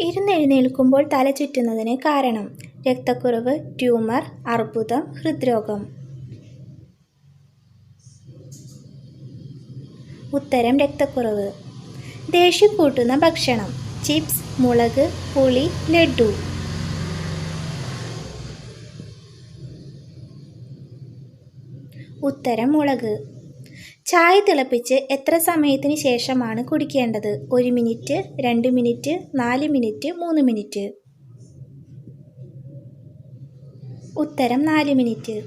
ഇരുന്നെഴുന്നേൽക്കുമ്പോൾ തല ചുറ്റുന്നതിന് കാരണം രക്തക്കുറവ് ട്യൂമർ അർബുദം ഹൃദ്രോഗം. ഉത്തരം രക്തക്കുറവ്. ദേഷ്യം കൂട്ടുന്ന ഭക്ഷണം. ചിപ്സ് മുളക് പുളി ലഡു. ഉത്തരം മുളക്. ചായ തിളപ്പിച്ച് എത്ര സമയത്തിന് ശേഷമാണ് കുടിക്കേണ്ടത്? ഒരു മിനിറ്റ് രണ്ട് മിനിറ്റ് നാല് മിനിറ്റ് മൂന്ന് മിനിറ്റ്? ഉത്തരം നാല് മിനിറ്റ്.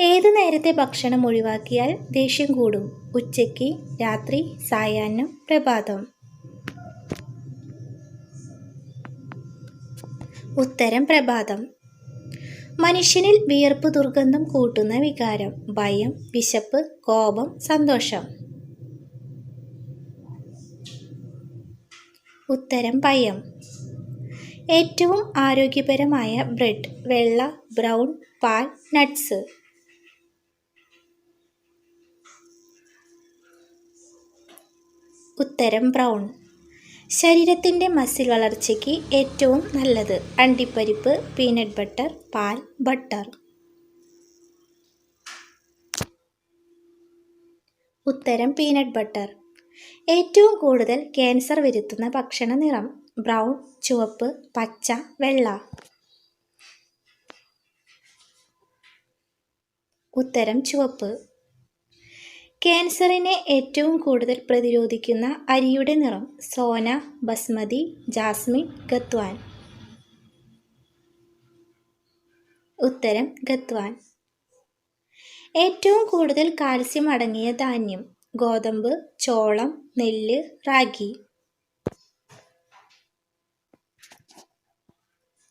ഏത് നേരത്തെ ഭക്ഷണം ഒഴിവാക്കിയാൽ ദേഷ്യം കൂടും? ഉച്ചയ്ക്ക് രാത്രി സായാഹ്നം പ്രഭാതം. ഉത്തരം പ്രഭാതം. മനുഷ്യനിൽ വിയർപ്പ് ദുർഗന്ധം കൂട്ടുന്ന വികാരം ഭയം വിശപ്പ് കോപം സന്തോഷം. ഉത്തരം ഭയം. ഏറ്റവും ആരോഗ്യപരമായ ബ്രെഡ് വെള്ള ബ്രൗൺ പാൽ നട്ട്സ്. ഉത്തരം ബ്രൗൺ. ശരീരത്തിന്റെ മസിൽ വളർച്ചയ്ക്ക് ഏറ്റവും നല്ലത് അണ്ടിപ്പരിപ്പ് പീനട്ട് ബട്ടർ പാൽ ബട്ടർ. ഉത്തരം പീനട്ട് ബട്ടർ. ഏറ്റവും കൂടുതൽ ക്യാൻസർ വരുത്തുന്ന ഭക്ഷണ നിറം ബ്രൗൺ ചുവപ്പ് പച്ച വെള്ള. ഉത്തരം ചുവപ്പ്. ക്യാൻസറിനെ ഏറ്റവും കൂടുതൽ പ്രതിരോധിക്കുന്ന അരിയുടെ നിറം സോന ബസ്മതി ജാസ്മിൻ ഗത്വാൻ ഉത്തരം ഗത്വാൻ ഏറ്റവും കൂടുതൽ കാൽസ്യം അടങ്ങിയ ധാന്യം ഗോതമ്പ് ചോളം നെല്ല് റാഗി.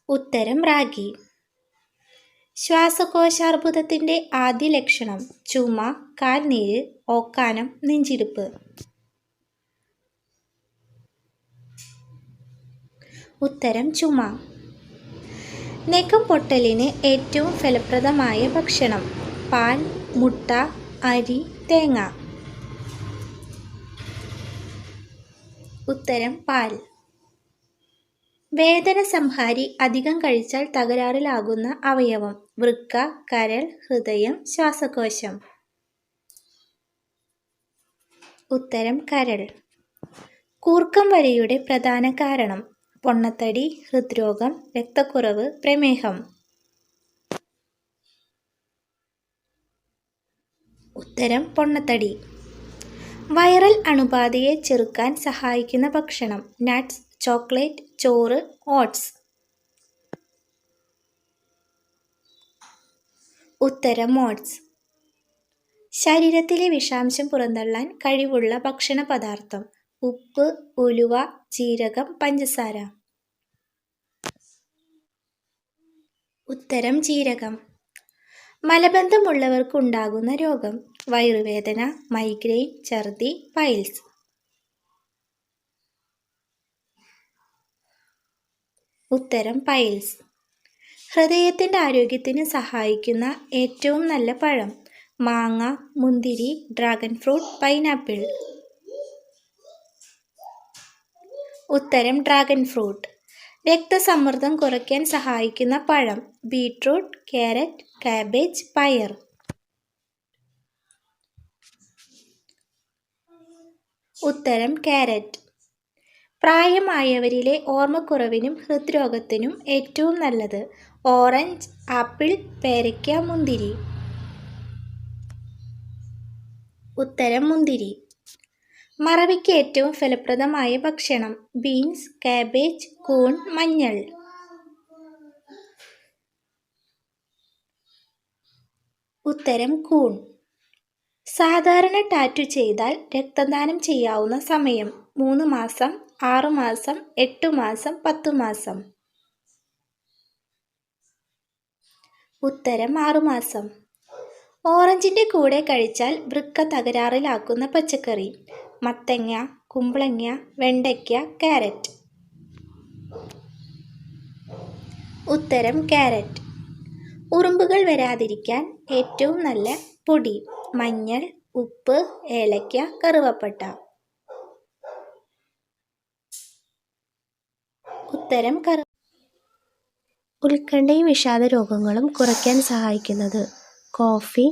ഉത്തരം റാഗി. ശ്വാസകോശാർബുദത്തിന്റെ ആദ്യ ലക്ഷണം ചുമ കാൽനീര് ഓക്കാനം നെഞ്ചിടിപ്പ്. ഉത്തരം ചുമ. നെക്കം പൊട്ടലിന് ഏറ്റവും ഫലപ്രദമായ ഭക്ഷണം പാൽ മുട്ട അരി തേങ്ങ. ഉത്തരം പാൽ. വേദന സംഹാരി അധികം കഴിച്ചാൽ തകരാറിലാകുന്ന അവയവം. വൃക്ക കരൾ ഹൃദയം ശ്വാസകോശം. ഉത്തരം കരൾ. കൂർക്കം വരയുടെ പ്രധാന കാരണം. പൊണ്ണത്തടി ഹൃദ്രോഗം രക്തക്കുറവ് പ്രമേഹം. ഉത്തരം പൊണ്ണത്തടി. വൈറൽ അണുബാധയെ ചെറുക്കാൻ സഹായിക്കുന്ന ഭക്ഷണം. നട്ട്സ് ചോക്ലേറ്റ് ചോറ് ഓട്സ്. ഉത്തരം മോഡ്സ്. ശരീരത്തിലെ വിഷാംശം പുറന്തള്ളാൻ കഴിവുള്ള ഭക്ഷണ പദാർത്ഥം ഉപ്പ് ഉലുവ ജീരകം പഞ്ചസാര. ഉത്തരം ജീരകം. മലബന്ധമുള്ളവർക്കുണ്ടാകുന്ന രോഗം വയറുവേദന മൈഗ്രെയിൻ ഛർദി പൈൽസ്. ഉത്തരം പൈൽസ്. ഹൃദയത്തിന്റെ ആരോഗ്യത്തിന് സഹായിക്കുന്ന ഏറ്റവും നല്ല പഴം മാങ്ങ മുന്തിരി ഡ്രാഗൺ ഫ്രൂട്ട് പൈനാപ്പിൾ. ഉത്തരം ഡ്രാഗൺ ഫ്രൂട്ട്. രക്തസമ്മർദ്ദം കുറയ്ക്കാൻ സഹായിക്കുന്ന പഴം ബീട്രൂട്ട് ക്യാരറ്റ് കാബേജ് പയർ. ഉത്തരം ക്യാരറ്റ്. പ്രായമായവരിലെ ഓർമ്മക്കുറവിനും ഹൃദ്രോഗത്തിനും ഏറ്റവും നല്ലത് ഓറഞ്ച് ആപ്പിൾ പേരയ്ക്ക മുന്തിരി. ഉത്തരം മുന്തിരി. മറവിക്ക് ഏറ്റവും ഫലപ്രദമായ ഭക്ഷണം ബീൻസ് കാബേജ് കൂൺ മഞ്ഞൾ. ഉത്തരം കൂൺ. സാധാരണ ടാറ്റു ചെയ്താൽ രക്തദാനം ചെയ്യാവുന്ന സമയം മൂന്ന് മാസം ആറ് മാസം എട്ട് മാസം പത്ത് മാസം. ഉത്തരം ആറുമാസം ഓറഞ്ചിന്റെ കൂടെ കഴിച്ചാൽ വൃക്ക തകരാറിലാക്കുന്ന പച്ചക്കറി. മത്തങ്ങ കുമ്പളങ്ങ വെണ്ടയ്ക്ക ക്യാരറ്റ്. ഉത്തരം ക്യാരറ്റ്. ഉറുമ്പുകൾ വരാതിരിക്കാൻ ഏറ്റവും നല്ല പൊടി മഞ്ഞൾ ഉപ്പ് ഏലയ്ക്ക കറുവപ്പട്ട. ഉത്തരം കറ ഉത്കണ്ഠയും വിഷാദ രോഗങ്ങളും കുറയ്ക്കാൻ സഹായിക്കുന്നത്. കോഫി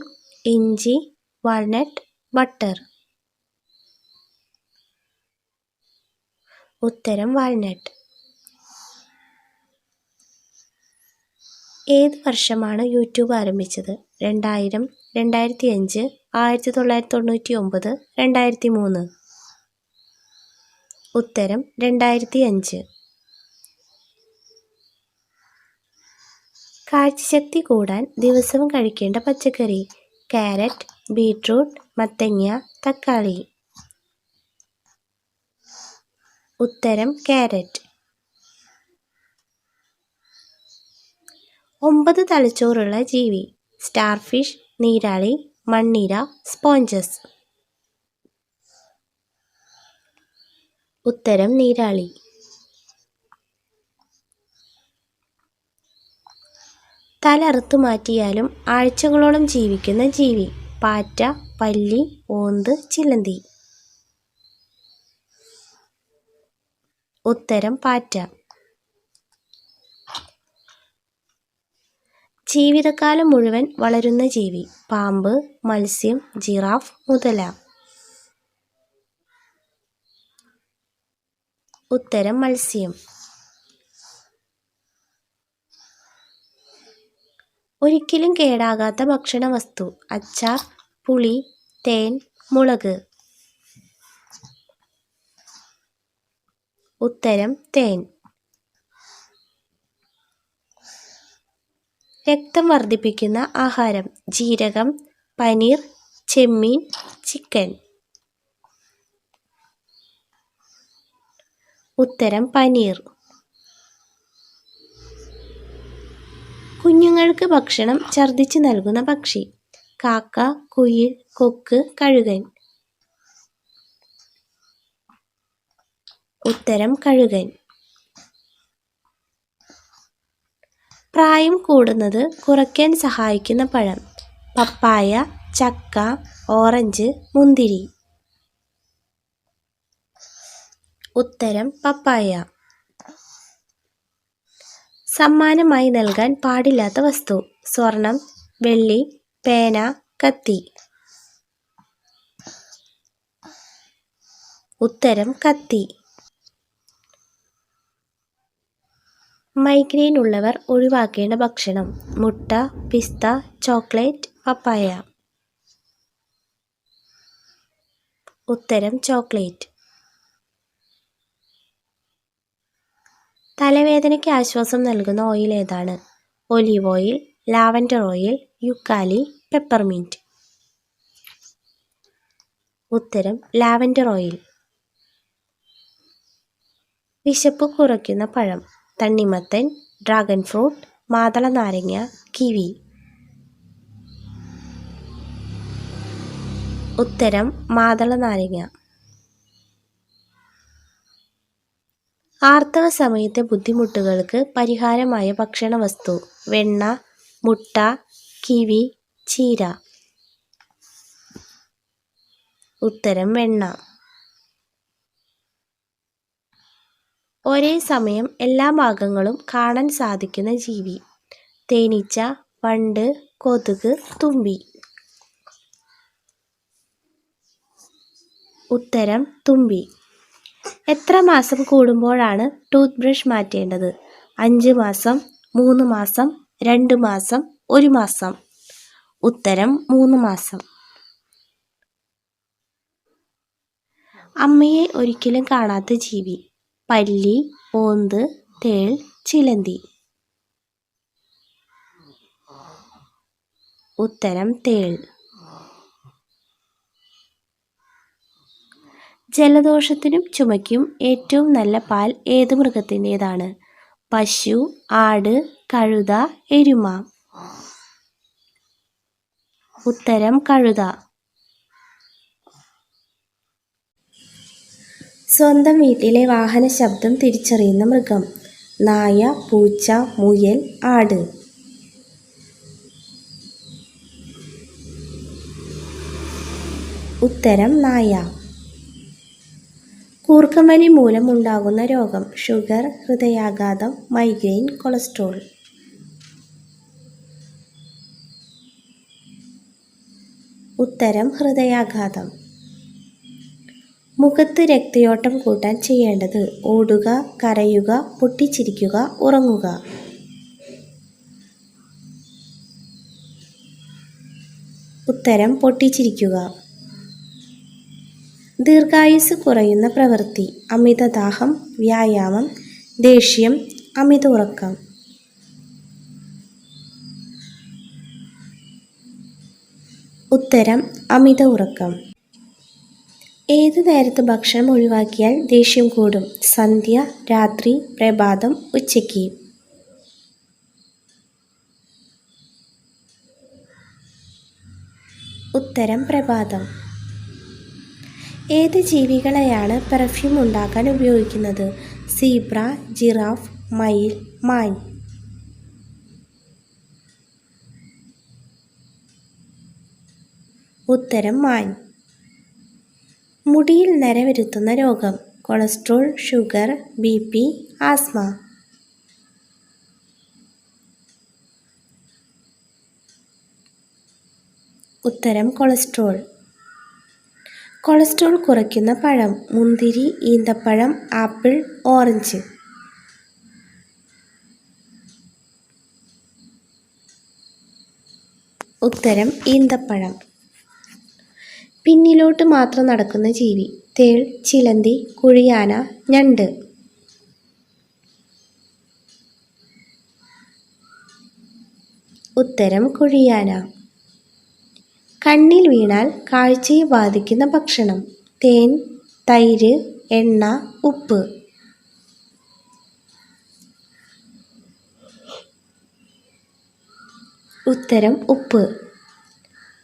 ഇഞ്ചി വാൾനട്ട് ബട്ടർ. ഉത്തരം വാൾനട്ട്. ഏത് വർഷമാണ് യൂട്യൂബ് ആരംഭിച്ചത്? രണ്ടായിരം രണ്ടായിരത്തി അഞ്ച് ആയിരത്തി തൊള്ളായിരത്തി തൊണ്ണൂറ്റി ഒമ്പത് രണ്ടായിരത്തി മൂന്ന് ഉത്തരം രണ്ടായിരത്തി അഞ്ച് കാഴ്ചശക്തി കൂടാൻ ദിവസവും കഴിക്കേണ്ട പച്ചക്കറി. കാരറ്റ് ബീട്രൂട്ട് മത്തങ്ങ തക്കാളി. ഉത്തരം കാരറ്റ് ഒമ്പത് തലച്ചോറുള്ള ജീവി. സ്റ്റാർഫിഷ് നീരാളി മണ്ണീര സ്പോഞ്ചസ്. ഉത്തരം നീരാളി. തല അറുത്തു മാറ്റിയാലും ആഴ്ചകളോളം ജീവിക്കുന്ന ജീവി. പാറ്റ പല്ലി ഓന്ത് ചിലന്തി. ഉത്തരം പാറ്റ. ജീവിതകാലം മുഴുവൻ വളരുന്ന ജീവി. പാമ്പ് മത്സ്യം ജിറാഫ് മുതല. ഉത്തരം മത്സ്യം. ഒരിക്കലും കേടാകാത്ത ഭക്ഷണ വസ്തു അച്ചാർ പുളി തേൻ മുളക്. ഉത്തരം തേൻ. രക്തം വർദ്ധിപ്പിക്കുന്ന ആഹാരം ജീരകം പനീർ ചെമ്മീൻ ചിക്കൻ. ഉത്തരം പനീർ. കുഞ്ഞുങ്ങൾക്ക് ഭക്ഷണം ഛർദ്ദിച്ചു നൽകുന്ന പക്ഷി. കാക്ക കുയിൽ കൊക്ക് കഴുകൻ. ഉത്തരം കഴുകൻ. പ്രായം കൂടുന്നത് കുറയ്ക്കാൻ സഹായിക്കുന്ന പഴം. പപ്പായ ചക്ക ഓറഞ്ച് മുന്തിരി. ഉത്തരം പപ്പായ. സമ്മാനമായി നൽകാൻ പാടില്ലാത്ത വസ്തു. സ്വർണം വെള്ളി പേന കത്തി. ഉത്തരം കത്തി. മൈഗ്രെയിൻ ഉള്ളവർ ഒഴിവാക്കേണ്ട ഭക്ഷണം. മുട്ട പിസ്ത ചോക്ലേറ്റ് പപ്പായ. ഉത്തരം ചോക്ലേറ്റ്. തലവേദനയ്ക്ക് ആശ്വാസം നൽകുന്ന ഓയിൽ ഏതാണ്? ഒലീവ് ഓയിൽ ലാവൻഡർ ഓയിൽ യുക്കാലി പെപ്പർമിന്റ് ഉത്തരം ലാവൻഡർ ഓയിൽ. വിശപ്പ് കുറയ്ക്കുന്ന പഴം തണ്ണിമത്തൻ ഡ്രാഗൺ ഫ്രൂട്ട് മാതള നാരങ്ങ കിവി. ഉത്തരം മാതള നാരങ്ങ. ആർത്തവ സമയത്തെ ബുദ്ധിമുട്ടുകൾക്ക് പരിഹാരമായ ഭക്ഷണ വസ്തു വെണ്ണ മുട്ട കിവി ചീര. ഉത്തരം വെണ്ണ. ഒരേ സമയം എല്ലാ ഭാഗങ്ങളും കാണാൻ സാധിക്കുന്ന ജീവി. തേനീച്ച വണ്ട് കൊതുക് തുമ്പി. ഉത്തരം തുമ്പി. എത്ര മാസം കൂടുമ്പോഴാണ് ടൂത്ത് ബ്രഷ് മാറ്റേണ്ടത്? അഞ്ച് മാസം മൂന്ന് മാസം രണ്ട് മാസം ഒരു മാസം? ഉത്തരം മൂന്ന് മാസം. അമ്മയെ ഒരിക്കലും കാണാത്ത ജീവി. പല്ലി ഓന്ത് തേൾ ചിലന്തി. ഉത്തരം തേൾ. ജലദോഷത്തിനും ചുമയ്ക്കും ഏറ്റവും നല്ല പാൽ ഏത് മൃഗത്തിന്റേതാണ്? പശു ആട് കഴുത എരുമ. ഉത്തരം കഴുത. സ്വന്തം വീട്ടിലെ വാഹന ശബ്ദം തിരിച്ചറിയുന്ന മൃഗം. നായ പൂച്ച മുയൽ ആട്. ഉത്തരം നായ. കൂർക്കമ്പലി മൂലം ഉണ്ടാകുന്ന രോഗം ഷുഗർ ഹൃദയാഘാതം മൈഗ്രെയിൻ കൊളസ്ട്രോൾ. ഉത്തരം ഹൃദയാഘാതം. മുഖത്ത് രക്തയോട്ടം കൂട്ടാൻ ചെയ്യേണ്ടത് ഓടുക കരയുക പൊട്ടിച്ചിരിക്കുക ഉറങ്ങുക. ഉത്തരം പൊട്ടിച്ചിരിക്കുക. ദീർഘായുസ് കുറയുന്ന പ്രവൃത്തി അമിതദാഹം വ്യായാമം ദേഷ്യം അമിത ഉറക്കം ഉത്തരം അമിത ഉറക്കം ഏത് നേരത്ത് ഭക്ഷണം ഒഴിവാക്കിയാൽ ദേഷ്യം കൂടും? സന്ധ്യ രാത്രി പ്രഭാതം ഉച്ചയ്ക്ക്. ഉത്തരം പ്രഭാതം. ഏത് ജീവികളെയാണ് പെർഫ്യൂം ഉണ്ടാക്കാൻ ഉപയോഗിക്കുന്നത്? സീബ്ര ജിറാഫ് മയിൽ മാൻ. ഉത്തരം മാൻ. മുടിയിൽ നരവരുത്തുന്ന രോഗം. Cholesterol sugar B P asthma. ഉത്തരം കൊളസ്ട്രോൾ. കൊളസ്ട്രോൾ കുറയ്ക്കുന്ന പഴം മുന്തിരി ഈന്തപ്പഴം ആപ്പിൾ ഓറഞ്ച്. ഉത്തരം ഈന്തപ്പഴം. പിന്നിലോട്ട് മാത്രം നടക്കുന്ന ജീവി തേൾ ചിലന്തി കുഴിയാന ഞണ്ട്. ഉത്തരം കുഴിയാന. കണ്ണിൽ വീണാൽ കാഴ്ചയെ ബാധിക്കുന്ന ഭക്ഷണം. തേൻ തൈര് എണ്ണ ഉപ്പ്. ഉത്തരം ഉപ്പ്.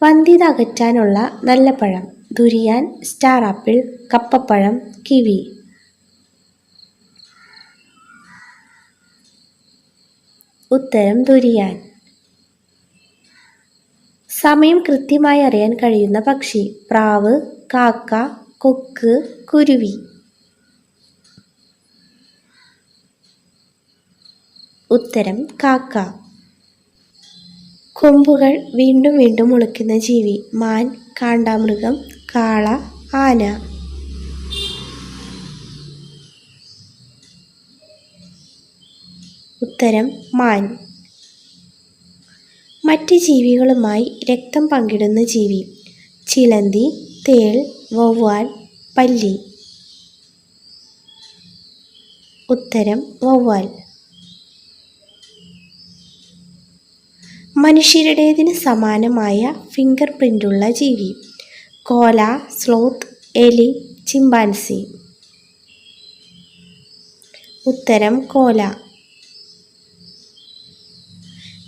വന്ധ്യത അകറ്റാനുള്ള നല്ല പഴം. ദുരിയാൻ സ്റ്റാർ ആപ്പിൾ കപ്പപ്പഴം കിവി. ഉത്തരം ദുരിയാൻ. സമയം കൃത്യമായി അറിയാൻ കഴിയുന്ന പക്ഷി പ്രാവ് കാക്ക കൊക്ക് കുരുവി. ഉത്തരം കാക്ക. കൊമ്പുകൾ വീണ്ടും വീണ്ടും മുളയ്ക്കുന്ന ജീവി മാൻ കാണ്ടാമൃഗം കാള ആന. ഉത്തരം മാൻ. മറ്റ് ജീവികളുമായി രക്തം പങ്കിടുന്ന ജീവി. ചിലന്തി തേൾ വവ്വാൽ പല്ലി. ഉത്തരം വവ്വാൽ. മനുഷ്യരുടേതിന് സമാനമായ ഫിംഗർ പ്രിന്റുള്ള ജീവി. കോല സ്ലോത്ത് എലി ചിമ്പാൻസി. ഉത്തരം കോല.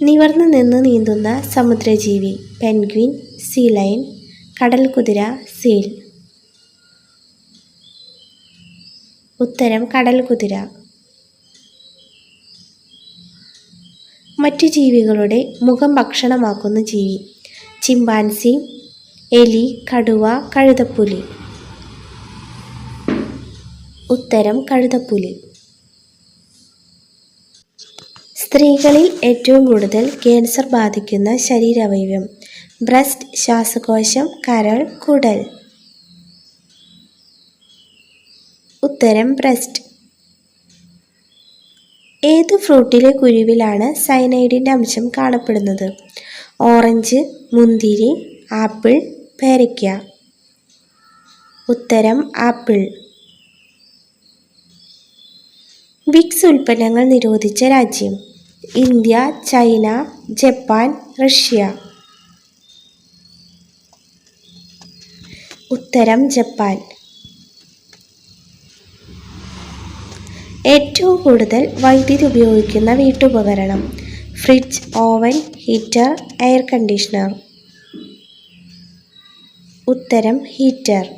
നിവർന്നു നിന്ന് നീന്തുന്ന സമുദ്രജീവി പെൻഗ്വിൻ സീ സീലൈൻ കുതിര സീൽ. ഉത്തരം കടൽക്കുതിര മറ്റു ജീവികളുടെ മുഖം ഭക്ഷണമാക്കുന്ന ജീവി ചിമ്പാൻസി എലി കടുവ കഴുതപ്പുലി. ഉത്തരം കഴുതപ്പുലി. സ്ത്രീകളിൽ ഏറ്റവും കൂടുതൽ ക്യാൻസർ ബാധിക്കുന്ന ശരീരാവയവം ബ്രസ്റ്റ് ശ്വാസകോശം കരൾ കുടൽ. ഉത്തരം ബ്രസ്റ്റ്. ഏത് ഫ്രൂട്ടിലെ കുരുവിലാണ് സൈനൈഡിന്റെ അംശം കാണപ്പെടുന്നത്? ഓറഞ്ച് മുന്തിരി ആപ്പിൾ പേരയ്ക്ക. ഉത്തരം ആപ്പിൾ. വിക്സ് ഉൽപ്പന്നങ്ങൾ നിരോധിച്ച രാജ്യം. India China Japan Russia. ഉത്തരം ജപ്പാൻ. ഏറ്റവും കൂടുതൽ വൈദ്യുതി ഉപയോഗിക്കുന്ന വീട്ടുപകരണം fridge oven heater air conditioner. ഉത്തരം ഹീറ്റർ.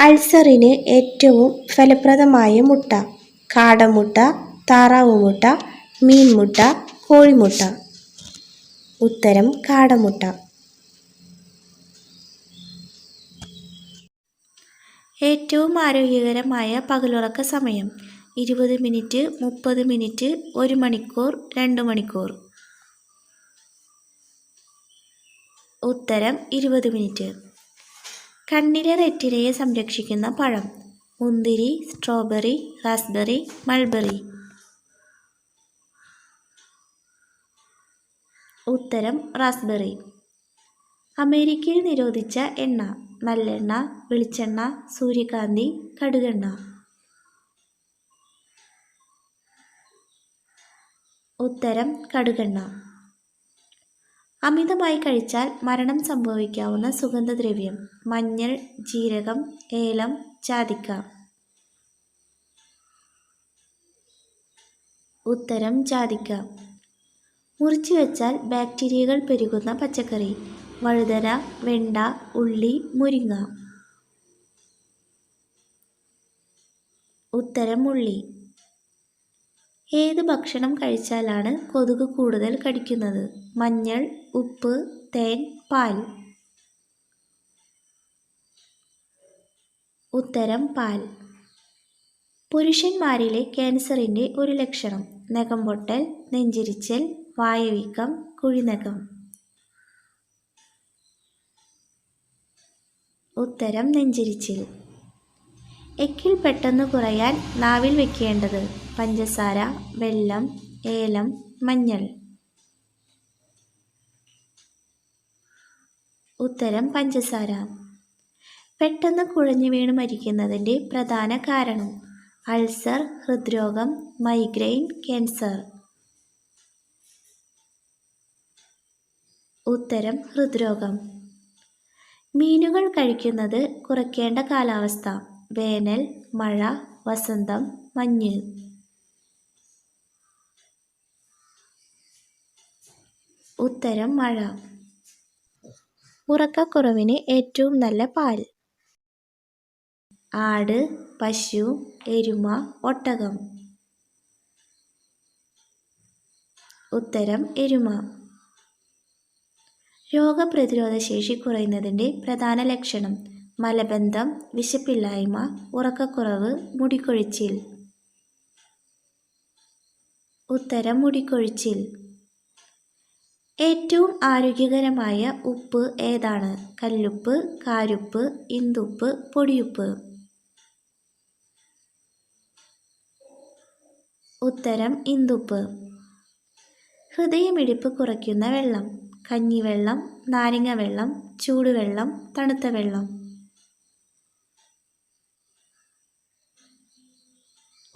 അൾസറിന് ഏറ്റവും ഫലപ്രദമായ മുട്ട. കാടമുട്ട താറാവ് മുട്ട മീൻമുട്ട കോഴിമുട്ട. ഉത്തരം കാടമുട്ട. ഏറ്റവും ആരോഗ്യകരമായ പകലുറക്ക സമയം. ഇരുപത് മിനിറ്റ് മുപ്പത് മിനിറ്റ് ഒരു മണിക്കൂർ രണ്ട് മണിക്കൂർ. ഉത്തരം ഇരുപത് മിനിറ്റ്. കണ്ണിലെ റെറ്റിനയെ സംരക്ഷിക്കുന്ന പഴം. മുന്തിരി സ്ട്രോബെറി റാസ്ബെറി മൾബെറി. ഉത്തരം റാസ്ബെറി. അമേരിക്കയിൽ നിരോധിച്ച എണ്ണ നല്ലെണ്ണ വെളിച്ചെണ്ണ സൂര്യകാന്തി കടുകെണ്ണ. ഉത്തരം കടുകെണ്ണ. അമിതമായി കഴിച്ചാൽ മരണം സംഭവിക്കാവുന്ന സുഗന്ധദ്രവ്യം മഞ്ഞൾ ജീരകം ഏലം ജാതിക്ക ഉത്തരം ജാതിക്ക മുറിച്ചു വെച്ചാൽ ബാക്ടീരിയകൾ പെരുകുന്ന പച്ചക്കറി വഴുതന വെണ്ട ഉള്ളി മുരിങ്ങ. ഉത്തരം ഉള്ളി. ഏത് ഭക്ഷണം കഴിച്ചാലാണ് കൊതുക് കൂടുതൽ കടിക്കുന്നത്? മഞ്ഞൾ ഉപ്പ് തേൻ പാൽ. ഉത്തരം പാൽ. പുരുഷന്മാരിലെ ക്യാൻസറിന്റെ ഒരു ലക്ഷണം. നഖം പൊട്ടൽ നെഞ്ചിരിച്ചൽ വായവീക്കം കുഴിനഖം. ഉത്തരം നെഞ്ചിരിച്ചിൽ. എക്കിൽ പെട്ടെന്ന് കുറയാൻ നാവിൽ വെക്കേണ്ടത് പഞ്ചസാര വെള്ളം ഏലം മഞ്ഞൾ. ഉത്തരം പഞ്ചസാര. പെട്ടെന്ന് കുഴഞ്ഞു വീണ് മരിക്കുന്നതിന്റെ പ്രധാന കാരണം അൾസർ ഹൃദ്രോഗം മൈഗ്രെയിൻ ക്യാൻസർ. ഉത്തരം ഹൃദ്രോഗം. മീനുകൾ കഴിക്കുന്നത് കുറയ്ക്കേണ്ട കാലാവസ്ഥ. വേനൽ മഴ വസന്തം മഞ്ഞ്. ഉത്തരം മഴ. ഉറക്കക്കുറവിന് ഏറ്റവും നല്ല പാൽ. ആട് പശു എരുമ ഒട്ടകം. ഉത്തരം എരുമ. രോഗപ്രതിരോധ ശേഷി കുറയുന്നതിന്റെ പ്രധാന ലക്ഷണം. മലബന്ധം വിശപ്പില്ലായ്മ ഉറക്കക്കുറവ് മുടിക്കൊഴിച്ചിൽ ഉത്തരം മുടിക്കൊഴിച്ചിൽ ഏറ്റവും ആരോഗ്യകരമായ ഉപ്പ് ഏതാണ്? കല്ലുപ്പ് കാരുപ്പ് ഇന്തുപ്പ് പൊടിയുപ്പ്. ഉത്തരം ഇന്തുപ്പ്. ഹൃദയമിടിപ്പ് കുറയ്ക്കുന്ന വെള്ളം. കഞ്ഞിവെള്ളം നാരങ്ങ വെള്ളം ചൂടുവെള്ളം തണുത്ത വെള്ളം.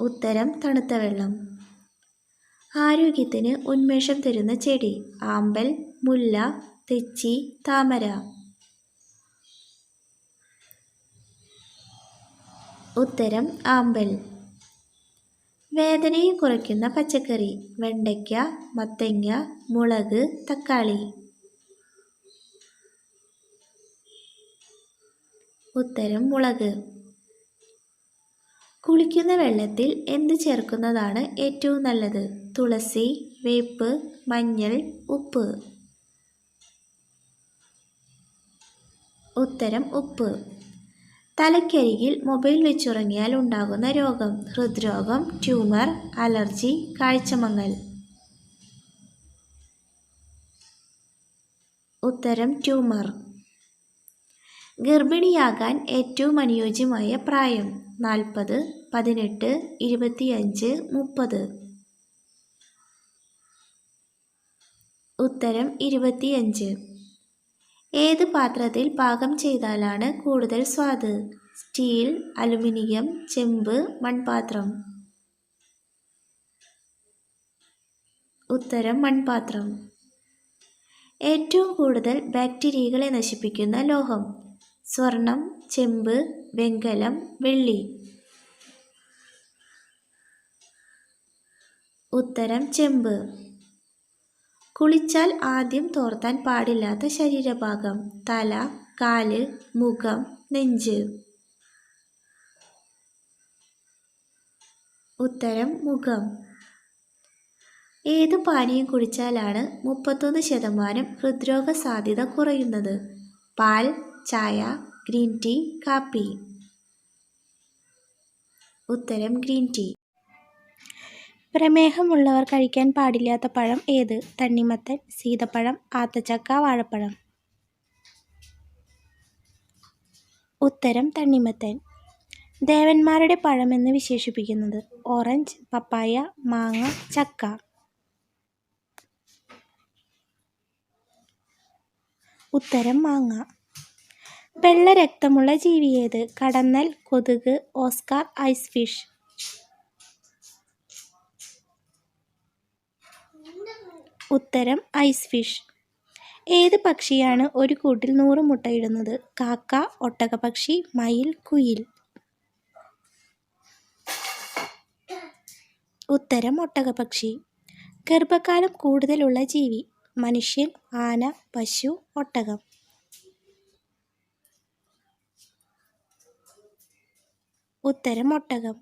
ഉത്തരം തണുത്ത വെള്ളം. ആരോഗ്യത്തിന് ഉന്മേഷം തരുന്ന ചെടി. ആമ്പൽ മുല്ല തെച്ചി താമര. ഉത്തരം ആമ്പൽ. വേദനയെ കുറയ്ക്കുന്ന പച്ചക്കറി. വെണ്ടയ്ക്ക മത്തങ്ങ മുളക് തക്കാളി. ഉത്തരം മുളക്. കുളിക്കുന്ന വെള്ളത്തിൽ എന്ത് ചേർക്കുന്നതാണ് ഏറ്റവും നല്ലത്? തുളസി വേപ്പ് മഞ്ഞൾ ഉപ്പ്. ഉത്തരം ഉപ്പ്. തലക്കരികിൽ മൊബൈൽ വെച്ചുറങ്ങിയാൽ ഉണ്ടാകുന്ന രോഗം. ഹൃദ്രോഗം ട്യൂമർ അലർജി കാഴ്ചമങ്ങൽ. ഉത്തരം ട്യൂമർ. ഗർഭിണിയാകാൻ ഏറ്റവും അനുയോജ്യമായ പ്രായം. നാൽപ്പത് പതിനെട്ട് ഇരുപത്തിയഞ്ച് മുപ്പത്. ഉത്തരം ഇരുപത്തിയഞ്ച്. ഏത് പാത്രത്തിൽ പാകം ചെയ്താലാണ് കൂടുതൽ സ്വാദ്? സ്റ്റീൽ അലുമിനിയം ചെമ്പ് മൺപാത്രം. ഉത്തരം മൺപാത്രം. ഏറ്റവും കൂടുതൽ ബാക്ടീരിയകളെ നശിപ്പിക്കുന്ന ലോഹം. സ്വർണം ചെമ്പ് വെങ്കലം വെള്ളി. ഉത്തരം ചെമ്പ്. കുളിച്ചാൽ ആദ്യം തോർത്താൻ പാടില്ലാത്ത ശരീരഭാഗം തല കാൽ മുഖം നെഞ്ച്. ഉത്തരം മുഖം. ഏത് പാനീയം കുടിച്ചാലാണ് മുപ്പത്തൊന്ന് ശതമാനം ഹൃദ്രോഗ സാധ്യത കുറയുന്നത്? പാൽ ചായ ഗ്രീൻ ടീ കാപ്പി. ഉത്തരം ഗ്രീൻ ടീ. പ്രമേഹമുള്ളവർ കഴിക്കാൻ പാടില്ലാത്ത പഴം ഏത്? തണ്ണിമത്തൻ സീതപ്പഴം ആത്തച്ചക്ക വാഴപ്പഴം. ഉത്തരം തണ്ണിമത്തൻ. ദേവന്മാരുടെ പഴമെന്ന് വിശേഷിപ്പിക്കുന്നത് ഓറഞ്ച് പപ്പായ മാങ്ങ ചക്ക. ഉത്തരം മാങ്ങ. വെള്ള രക്തമുള്ള ജീവി ഏത്? കടന്നൽ കൊതുക് ഓസ്കാർ ഐസ് ഫിഷ്. ഉത്തരം ഐസ് ഫിഷ്. ഏത് പക്ഷിയാണ് ഒരു കൂട്ടിൽ നൂറ് മുട്ടയിടുന്നത് കാക്ക ഒട്ടകപക്ഷി മയിൽ കുയിൽ. ഉത്തരം ഒട്ടകപക്ഷി ഗർഭകാലം കൂടുതലുള്ള ജീവി. മനുഷ്യൻ ആന പശു ഒട്ടകം. ഉത്തരം ഒട്ടകം.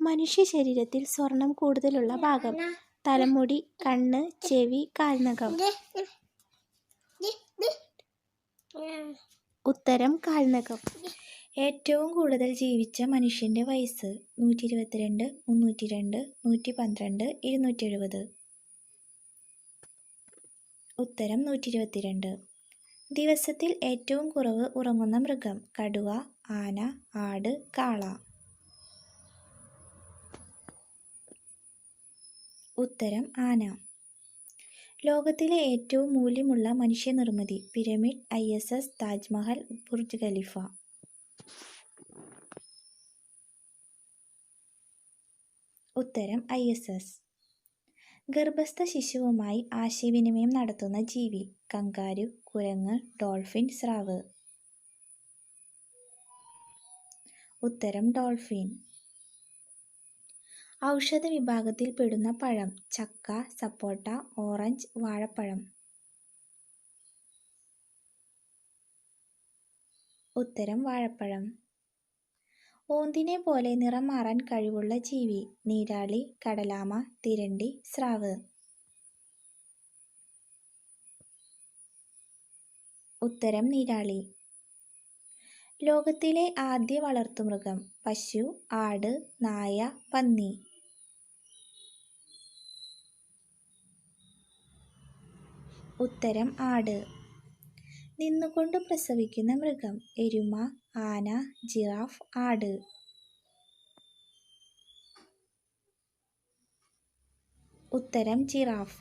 മനുഷ്യ ശരീരത്തിൽ സ്വർണം കൂടുതലുള്ള ഭാഗം. തലമുടി കണ്ണ് ചെവി കാൽനഖം. ഉത്തരം കാൽനഖം. ഏറ്റവും കൂടുതൽ ജീവിച്ച മനുഷ്യന്റെ വയസ്സ് നൂറ്റി ഇരുപത്തിരണ്ട് മുന്നൂറ്റി രണ്ട് നൂറ്റി പന്ത്രണ്ട് ഇരുന്നൂറ്റി എഴുപത് ഉത്തരം നൂറ്റി ഇരുപത്തിരണ്ട് ദിവസത്തിൽ ഏറ്റവും കുറവ് ഉറങ്ങുന്ന മൃഗം കടുവ ആന ആട് കാള. ഉത്തരം ആന. ലോകത്തിലെ ഏറ്റവും മൂല്യമുള്ള മനുഷ്യനിർമ്മിതി pyramid I S S Taj Mahal Burj Khalifa. ഉത്തരം ഐ എസ് എസ്. ഗർഭസ്ഥ ശിശുവുമായി ആശയവിനിമയം നടത്തുന്ന ജീവി കങ്കാരു കുരങ്ങ് ഡോൾഫിൻ സ്രാവ്. ഉത്തരം ഡോൾഫിൻ. ഔഷധ വിഭാഗത്തിൽപ്പെടുന്ന പഴം ചക്ക സപ്പോട്ട ഓറഞ്ച് വാഴപ്പഴം. ഉത്തരം വാഴപ്പഴം. ഓന്തിനെ പോലെ നിറം മാറാൻ കഴിവുള്ള ജീവി നീരാളി കടലാമ തിരണ്ടി സ്രാവ്. ഉത്തരം നീരാളി. ലോകത്തിലെ ആദ്യ വളർത്തുമൃഗം പശു ആട് നായ പന്നി. ഉത്തരം ആട്. നിന്നുകൊണ്ട് പ്രസവിക്കുന്ന മൃഗം എരുമ ആന ജിറാഫ് ആട്. ഉത്തരം ജിറാഫ്.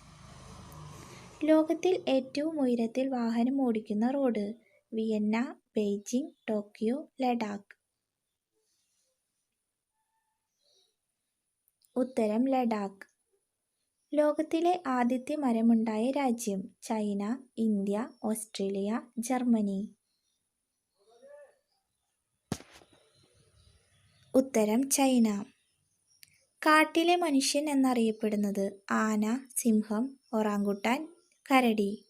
ലോകത്തിൽ ഏറ്റവും ഉയരത്തിൽ വാഹനം ഓടിക്കുന്ന road Vienna Beijing Tokyo Ladakh. ഉത്തരം ലഡാക്ക്. ലോകത്തിലെ ആദ്യത്തെ മരമുണ്ടായ രാജ്യം ചൈന ഇന്ത്യ ഓസ്ട്രേലിയ ജർമ്മനി. ഉത്തരം ചൈന. കാട്ടിലെ മനുഷ്യൻ എന്നറിയപ്പെടുന്നത് ആന സിംഹം ഒറാങ്കുട്ടാൻ കരടി.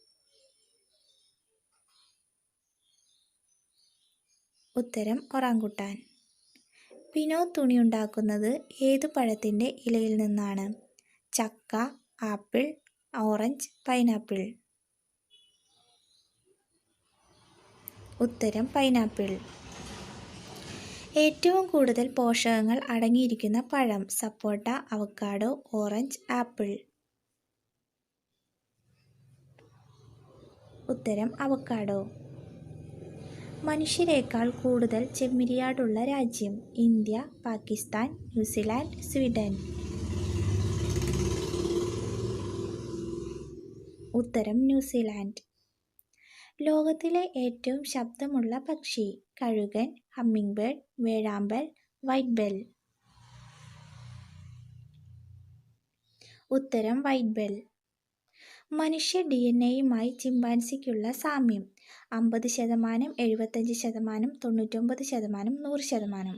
ഉത്തരം ഒറാങ്കുട്ടാൻ. പിനോ തുണി ഉണ്ടാക്കുന്നത് ഏതു പഴത്തിന്റെ ഇലയിൽ നിന്നാണ്? ചക്ക ആപ്പിൾ ഓറഞ്ച് പൈനാപ്പിൾ. ഉത്തരം പൈനാപ്പിൾ. ഏറ്റവും കൂടുതൽ പോഷകങ്ങൾ അടങ്ങിയിരിക്കുന്ന പഴം സപ്പോട്ട അവക്കാഡോ ഓറഞ്ച് ആപ്പിൾ. ഉത്തരം അവക്കാഡോ മനുഷ്യരെക്കാൾ കൂടുതൽ ചെമ്മിരിയാടുള്ള രാജ്യം India Pakistan New Zealand Sweden. ഉത്തരം ന്യൂസിലാൻഡ്. ലോകത്തിലെ ഏറ്റവും ശബ്ദമുള്ള പക്ഷി കഴുകൻ ഹമ്മിങ് ബേർഡ് വേഴാമ്പൽ വൈറ്റ് ബെൽ ഉത്തരം വൈറ്റ് ബെൽ മനുഷ്യ ഡി എൻ എയുമായി ചിമ്പാൻസിക്കുള്ള സാമ്യം. അമ്പത് ശതമാനം എഴുപത്തഞ്ച് ശതമാനം തൊണ്ണൂറ്റൊമ്പത് ശതമാനം നൂറ് ശതമാനം.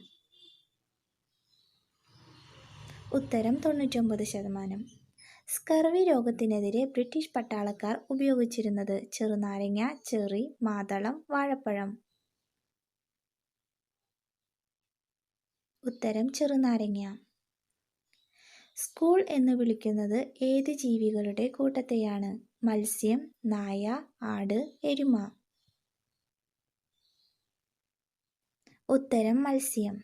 ഉത്തരം തൊണ്ണൂറ്റൊമ്പത് ശതമാനം. സ്കർവി രോഗത്തിനെതിരെ ബ്രിട്ടീഷ് പട്ടാളക്കാർ ഉപയോഗിച്ചിരുന്നത് ചെറുനാരങ്ങ ചെറി മാതളം വാഴപ്പഴം. ഉത്തരം ചെറുനാരങ്ങ. സ്കൂൾ എന്ന് വിളിക്കുന്നത് ഏത് ജീവികളുടെ കൂട്ടത്തെയാണ്? മത്സ്യം നായ ആട് എരുമ. ഉത്തരം മത്സ്യം.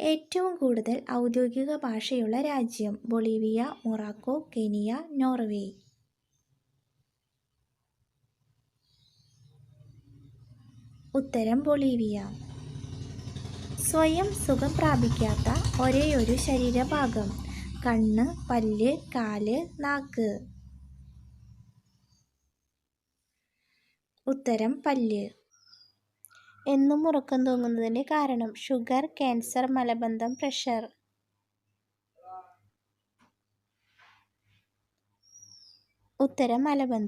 ഏറ്റവും കൂടുതൽ ഔദ്യോഗിക ഭാഷയുള്ള രാജ്യം ബൊളീവിയ മൊറാക്കോ കെനിയ നോർവേ. ഉത്തരം ബൊളീവിയ. സ്വയം സുഖം പ്രാപിക്കാത്ത ഒരേയൊരു ശരീരഭാഗം. കണ്ണ് പല്ല് കാൽ നാക്ക്. ഉത്തരം പല്ല്. എന്നും ഉറക്കം തൂങ്ങുന്നതിന്റെ കാരണം ഷുഗർ ക്യാൻസർ മലബന്ധം പ്രഷർ. ഉത്തരം മലബന്ധം.